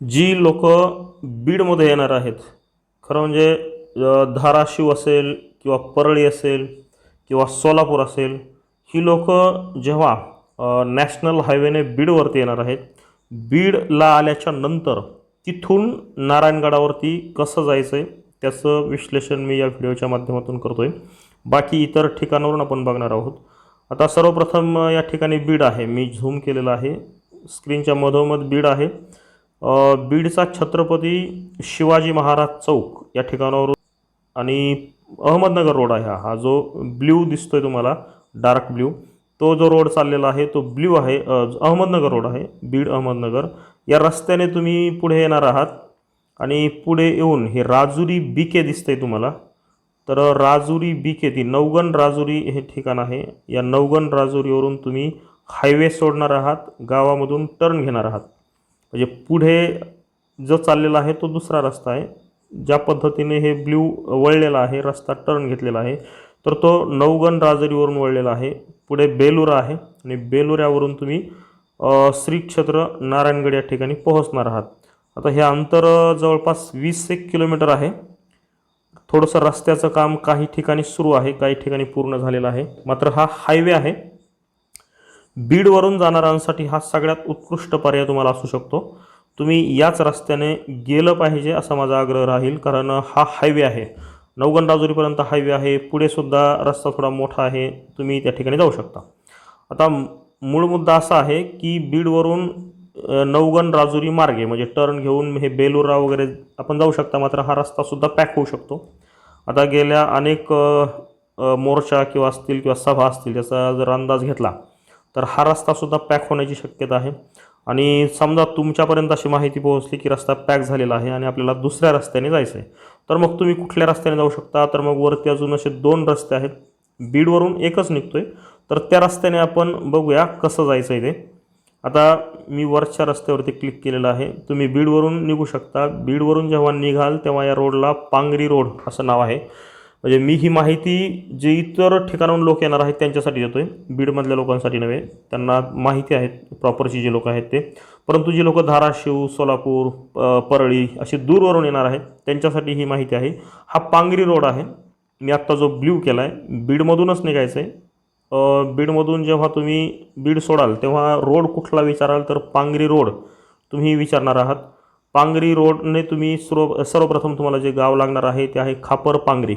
जी लोक बीडमध्ये येणार आहेत खरं म्हणजे धाराशिव असेल किंवा परळी असेल किंवा सोलापूर असेल ही लोक जेव्हा नॅशनल हायवेने बीडवरती येणार आहेत बीडला आल्याच्यानंतर तिथून नारायणगडावरती कसं जायचं आहे त्याचं विश्लेषण मी या व्हिडिओच्या माध्यमातून करतो आहे बाकी इतर ठिकाणावरून आपण बघणार आहोत. आता सर्वप्रथम या ठिकाणी बीड आहे. मी झूम केलेलं आहे. स्क्रीनच्या मधोमध बीड आहे. बीडचा छत्रपती शिवाजी महाराज चौक या ठिकाणावरून आणि अहमदनगर रोड आहे हा. हा जो ब्ल्यू दिसतोय तुम्हाला डार्क ब्ल्यू. तो जो रोड चाललेला आहे तो ब्ल्यू आहे. अहमदनगर रोड आहे बीड अहमदनगर. या रस्त्याने तुम्ही पुढे येणार आहात आणि पुढे येऊन हे राजुरी बी के दिसतं दिसतंय तुम्हाला. तर राजुरी बी के ती नवगण राजुरी हे ठिकाण आहे. या नवगण राजुरीवरून तुम्ही हायवे सोडणार आहात गावामधून टर्न घेणार आहात. म्हणजे पुढे जो चाललेला आहे तो दुसरा रस्ता आहे. ज्या पद्धतीने हे ब्ल्यू वळलेला आहे रस्ता टर्न घेतलेला आहे तर तो नवगण राजरीवरून वळलेला आहे. पुढे बेलुरा आहे आणि बेलुऱ्यावरून तुम्ही श्री क्षेत्र नारायणगड या ठिकाणी पोहोचणार आहात. आता हे अंतर जवळपास वीस एक किलोमीटर आहे. थोडंसं रस्त्याचं काम काही ठिकाणी सुरू आहे काही ठिकाणी पूर्ण झालेलं आहे. मात्र हा हायवे आहे. बीडवरून जाणाऱ्यांसाठी हा सगळ्यात उत्कृष्ट पर्याय तुम्हाला असू शकतो. तुम्ही याच रस्त्याने गेलं पाहिजे असा माझा आग्रह राहील कारण हा हायवे आहे. नवगण राजुरीपर्यंत हायवे आहे पुढेसुद्धा रस्ता थोडा मोठा आहे तुम्ही त्या ठिकाणी जाऊ शकता. आता मूळ मुद्दा असा आहे की बीडवरून नवगण राजुरी मार्गे म्हणजे टर्न घेऊन हे बेलुरा वगैरे आपण जाऊ शकता मात्र हा रस्तासुद्धा पॅक होऊ शकतो. आता गेल्या अनेक मोर्चा किंवा असतील किंवा सभा असतील त्याचा जर अंदाज घेतला तर हा रस्तासुद्धा पॅक होण्याची शक्यता आहे. आणि समजा तुमच्यापर्यंत अशी माहिती पोहोचली की रस्ता पॅक झालेला आहे आणि आपल्याला दुसऱ्या रस्त्याने जायचं आहे तर मग तुम्ही कुठल्या रस्त्याने जाऊ शकता? तर मग वरती अजून असे दोन रस्ते आहेत. बीडवरून एकच निघतो आहे तर त्या रस्त्याने आपण बघूया कसं जायचं आहे ते. आता मी वरच्या रस्त्यावरती क्लिक केलेलं आहे. तुम्ही बीडवरून निघू शकता. बीडवरून जेव्हा निघाल तेव्हा या रोडला पांगरी रोड असं नाव आहे. म्हणजे मी ही माहिती जे इतर ठिकाणाहून लोक येणार आहेत त्यांच्यासाठी देतो आहे बीडमधल्या लोकांसाठी नव्हे त्यांना माहिती आहेत प्रॉपरची जे लोक आहेत ते. परंतु जी लोक धाराशिव सोलापूर परळी असे दूरवरून येणार आहेत त्यांच्यासाठी ही माहिती आहे. हा पांगरी रोड आहे. मी आत्ता जो ब्ल्यू केला आहे बीडमधूनच निघायचं आहे बीडमधून जेव्हा तुम्ही बीड सोडाल तेव्हा रोड कुठला विचाराल तर पांगरी रोड तुम्ही विचारणार आहात. पांगरी रोडने तुम्ही सर्व सर्वप्रथम तुम्हाला जे गाव लागणार आहे ते आहे खापर पांगरी.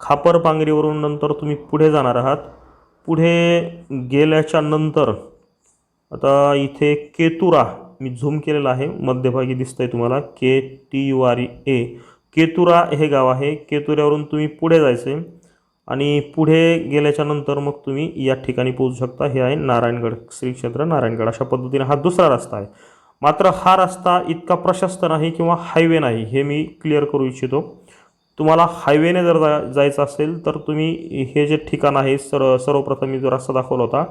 खापर पांगरीवरून नंतर तुम्ही पुढे जाणार आहात. पुढे गेल्याच्यानंतर आता इथे केतुरा मी झूम केलेला आहे मध्यभागी दिसतंय तुम्हाला K T U R A. Ketura हे गाव आहे केतुऱ्यावरून तुम्ही पुढे जायचे आणि पुढे गेल्याच्यानंतर मग तुम्ही या ठिकाणी पोहोचू शकता. हे आहे नारायणगड श्री क्षेत्र नारायणगड. अशा पद्धतीने हा दुसरा रस्ता आहे. मात्र हा रस्ता इतका प्रशस्त नाही किंवा हायवे नाही हे मी क्लिअर करू इच्छितो. तुम्हाला हायवेने जर जा जायचं असेल तर तुम्ही हे जे ठिकाण आहे सर सर्वप्रथम मी जो रस्ता दाखवला होता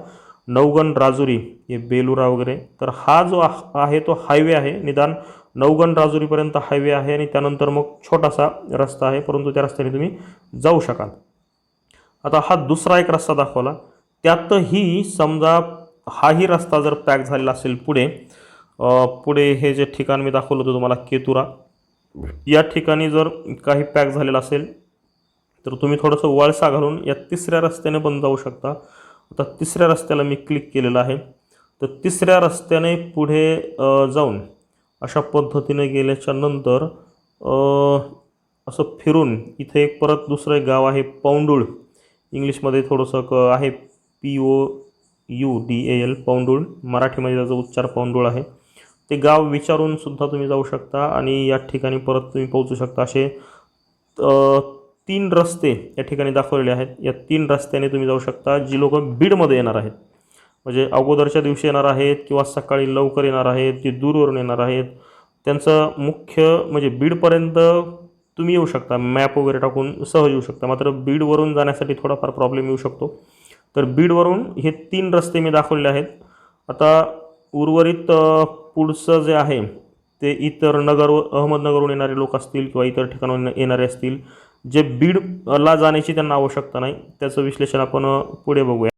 नवगण राजुरी हे बेलुरा वगैरे तर हा जो आहे तो हायवे आहे. निदान नवगण राजुरीपर्यंत हायवे आहे आणि त्यानंतर मग छोटासा रस्ता आहे परंतु त्या रस्त्याने तुम्ही जाऊ शकाल. आता हा दुसरा एक रस्ता दाखवला. त्यातही समजा हाही रस्ता जर पॅक झालेला असेल पुढे पुढे हे जे ठिकाण मी दाखवलं होतं तुम्हाला केतुरा या ठिकाणी जर काही पॅक झालेलं असेल तर तुम्ही थोडंसं वळसा घालून या तिसऱ्या रस्त्याने पण जाऊ शकता. आता तिसऱ्या रस्त्याला मी क्लिक केलेलं आहे. तर तिसऱ्या रस्त्याने पुढे जाऊन अशा पद्धतीने गेल्याच्यानंतर असं फिरून इथे एक परत दुसरं एक गाव आहे पौंडुळ. इंग्लिशमध्ये थोडंसं क आहे P O U D A L पौंडुळ. मराठीमध्ये त्याचा उच्चार पौंडुळ आहे. ते गाव विचारून सुद्धा तुम्ही जाऊ शकता आणि या ठिकाणी परत तुम्ही पोहोचू शकता. असे तीन रस्ते या ठिकाणी दाखवलेले आहेत. या तीन रस्त्याने तुम्ही जाऊ शकता जी लोक बीडमध्ये येणार आहेत. म्हणजे अगोदरच्या दिवशी येणार आहेत किंवा सकाळी लवकर येणार आहेत जी दूरवरून येणार आहेत. त्यांचं मुख्य म्हणजे बीडपर्यंत तुम्ही येऊ शकता. मॅप वगैरे टाकून सहज येऊ शकता. मात्र बीडवरून जाण्यासाठी थोडाफार प्रॉब्लेम येऊ शकतो. तर बीडवरून हे तीन रस्ते मी दाखवलेले आहेत. आता उर्वरित पुढचं जे आहे ते इतर नगर अहमदनगरहून येणारे लोक असतील किंवा इतर ठिकाणाहून येणारे असतील जे बीडला जाण्याची त्यांना आवश्यकता नाही त्याचं विश्लेषण आपण पुढे बघूया.